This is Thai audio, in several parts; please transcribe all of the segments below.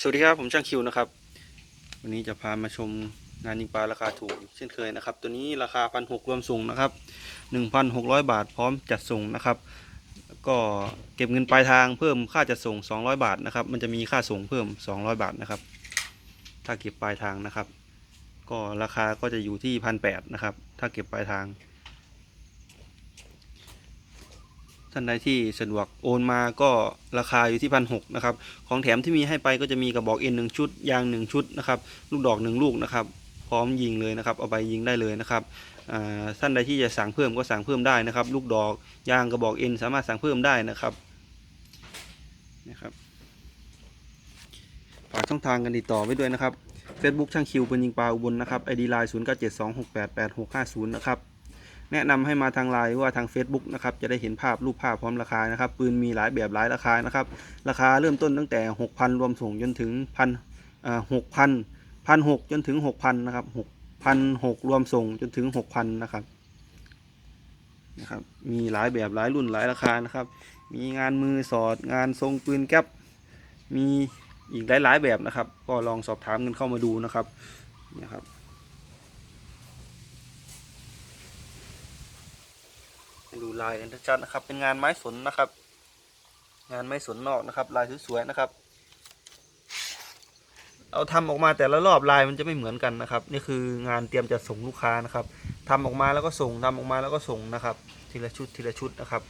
สวัสดีครับผมช่างคิวนะครับ วันนี้จะพามาชมงานยิงปลาราคาถูกอีกเช่นเคยนะครับ ตัวนี้ราคาพันหกรวมส่งนะครับหนึ่งพันหกร้อยบาทพร้อมจัดส่งนะครับ ก็เก็บเงินปลายทางเพิ่มค่าจัดส่งสองร้อยบาทนะครับ มันจะมีค่าส่งเพิ่มสองร้อยบาทนะครับ ถ้าเก็บปลายทางนะครับ ก็ราคาก็จะอยู่ที่พันแปดนะครับ ถ้าเก็บปลายทาง ท่านใดที่สะดวกโอนมาก็ราคาอยู่ที่พันหกนะครับ ของแถมที่มีให้ไปก็จะมีกระบอกเอ็นหนึ่งชุด ยางหนึ่งชุดนะครับลูกดอกหนึ่งลูกนะครับ พร้อมยิงเลยนะครับ เอาไปยิงได้เลยนะครับท่านใดที่จะสั่งเพิ่มก็สั่งเพิ่มได้นะครับ ลูกดอกยางกระบอกเอ็นสามารถสั่งเพิ่มได้นะครับนะครับฝากช่องทางกันติดต่อไว้ด้วยนะครับ Facebook ช่างคิวปืนยิงปลาอุบลนะครับ ID line 0 9 7 2 6 8 8 6 5 0 นะครับ แนะนำให้มาทางไลน์ว่าทาง Facebook นะครับจะได้เห็นภาพรูปภาพพร้อมราคานะครับ ปืนมีหลายแบบหลายราคานะครับ ราคาเริ่มต้นตั้งแต่ 6,000 รวมส่งจนถึงพันอ่าหกพันพันหกจนถึง 6,000 นะครับ6,006รวมส่งจนถึง 6,000 นะครับนะครับ มีหลายแบบหลายรุ่นหลายราคานะครับ มีงานมือสอดงานทรงปืนแก๊ปมีอีกหลายๆแบบนะครับ ก็ลองสอบถามกันเข้ามาดูนะครับนะครับ ให้ดู ลายกันชัดๆนะครับ เป็นงานไม้สนนะครับ งานไม้สนนอกนะครับ ลายสวยๆนะครับ เอาทำออกมาแต่ละรอบลายมันจะไม่เหมือนกันนะครับ นี่คืองานเตรียมจะส่งลูกค้านะครับทำออกมาแล้วก็ส่งทำออกมาแล้วก็ส่งนะครับ ทีละชุดทีละชุดนะครับ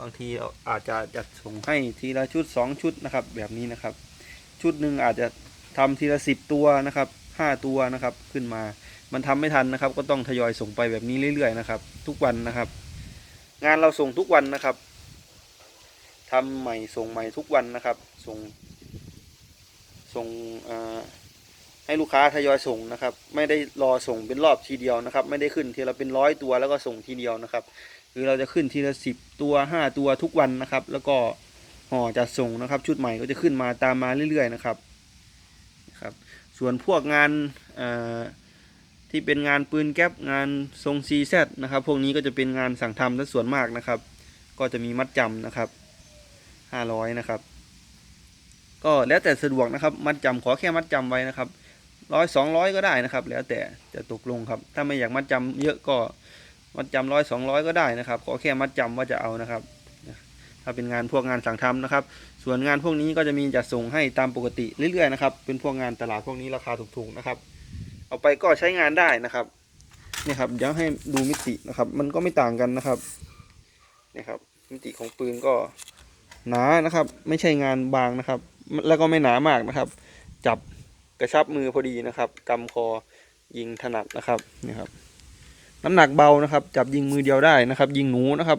บางทีอาจจะจัดส่งให้ทีละชุดสองชุดนะครับ แบบนี้นะครับ ชุดหนึ่งอาจจะทำทีละสิบตัวนะครับ ห้าตัวนะครับขึ้นมา มันทำไม่ทันนะครับ ก็ต้องทยอยส่งไปแบบนี้เรื่อยๆนะครับ ทุกวันนะครับ งานเราส่งทุกวันนะครับทำใหม่ส่งใหม่ทุกวันนะครับ ส่ง ส่งให้ลูกค้าทยอยส่งนะครับ ไม่ได้รอส่งเป็นรอบทีเดียวนะครับ ไม่ได้ขึ้นทีละเป็นร้อยตัวแล้วก็ส่งทีเดียวนะครับคือเราจะขึ้นทีละสิบตัวห้าตัวทุกวันนะครับ แล้วก็ห่อจัดส่งนะครับ ชุดใหม่ก็จะขึ้นมาตามมาเรื่อยๆนะครับนะครับ ส่วนพวกงานที่เป็นงานปืนแก๊ปงานทรงซีแซนะครับ พวกนี้ก็จะเป็นงานสั่งทำซะส่วนมากนะครับ ก็จะมีมัดจำนะครับห้าร้อยนะครับ ก็แล้วแต่สะดวกนะครับ มัดจำขอแค่มัดจำไว้นะครับร้อยสองร้อยก็ได้นะครับ แล้วแต่จะตกลงครับ ถ้าไม่อยากมัดจำเยอะก็มัดจำร้อยสองร้อยก็ได้นะครับ ขอแค่มัดจำว่าจะเอานะครับ ถ้าเป็นงานพวกงานสั่งทำนะครับ ส่วนงานพวกนี้ก็จะมีจัดส่งให้ตามปกติเรื่อยๆนะครับ เป็นพวกงานตลาดพวกนี้ราคาถูกๆนะครับ เอาไปก็ใช้งานได้นะครับนี่ครับเดี๋ยวให้ดูมิตินะครับ มันก็ไม่ต่างกันนะครับนี่ครับ มิติของปืนก็หนานะครับ ไม่ใช่งานบางนะครับ แล้วก็ไม่หนามากนะครับ จับกระชับมือพอดีนะครับกำคอยิงถนัดนะครับนี่ครับ น้ำหนักเบานะครับ จับยิงมือเดียวได้นะครับ ยิงหนูนะครับ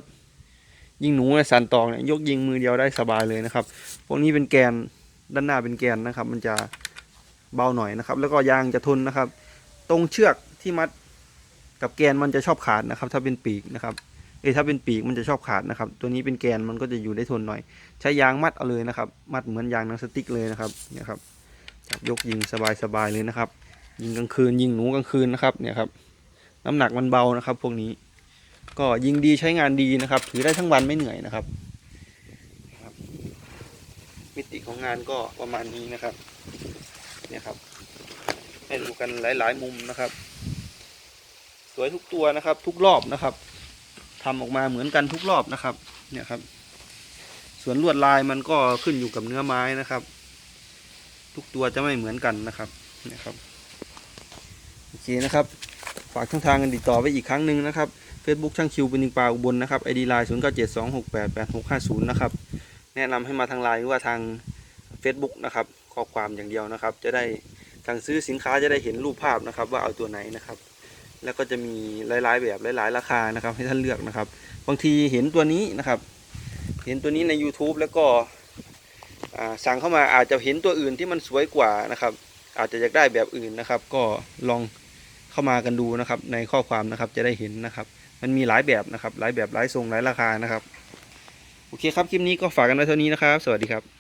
ยิงหนูในสันตองเนี่ยยกยิงมือเดียวได้สบายเลยนะครับ พวกนี้เป็นแกนด้านหน้าเป็นแกนนะครับ มันจะเบาหน่อยนะครับ แล้วก็ยางจะทนนะครับ ตรงเชือกที่มัดกับแกนมันจะชอบขาดนะครับ ถ้าเป็นปีกนะครับเอ้ถ้าเป็นปีกมันจะชอบขาดนะครับ ตัวนี้เป็นแกนมันก็จะอยู่ได้ทนหน่อย ใช้ยางมัดเอาเลยนะครับ มัดเหมือนยางนังสติ๊กเลยนะครับเนี่ยครับจับยกยิงสบายๆเลยนะครับ ยิงกลางคืนยิงหนูกลางคืนนะครับเนี่ยครับ น้ำหนักมันเบานะครับ พวกนี้ ก็ยิงดีใช้งานดีนะครับ ถือได้ทั้งวันไม่เหนื่อยนะครับ มิติของงานก็ประมาณนี้นะครับ เนี่ยครับ ให้ดูกันหลาย ๆ มุมนะครับ สวยทุกตัวนะครับ ทุกรอบนะครับทำออกมาเหมือนกันทุกรอบนะครับ เนี่ยครับ ส่วนลวดลายมันก็ขึ้นอยู่กับเนื้อไม้นะครับ ทุกตัวจะไม่เหมือนกันนะครับเนี่ยครับโอเคนะครับ ฝากช่องทางกันติดต่อไว้อีกครั้งหนึ่งนะครับ Facebook ช่างคิวเป็นยิงปลาอุบลนะครับ ID ไลน์0 9 7 2 6 8 8 6 5 0นะครับแนะนำให้มาทางไลน์หรือว่าทาง Facebook นะครับข้อความอย่างเดียวนะครับ จะได้สั่งซื้อสินค้าจะได้เห็นรูปภาพนะครับ ว่าเอาตัวไหนนะครับ แล้วก็จะมีหลายๆแบบหลายๆ ราคานะครับ ให้ท่านเลือกนะครับ บางทีเห็นตัวนี้นะครับ เห็นตัวนี้ใน YouTube แล้วก็สั่งเข้ามาอาจจะเห็นตัวอื่นที่มันสวยกว่านะครับ อาจจะอยากได้แบบอื่นนะครับ ก็ลอง เข้ามากันดูนะครับ ในข้อความนะครับจะได้เห็นนะครับ มันมีหลายแบบนะครับ หลายแบบหลายทรงหลายราคานะครับ โอเคครับคลิปนี้ก็ฝากกันไว้เท่านี้นะครับ สวัสดีครับ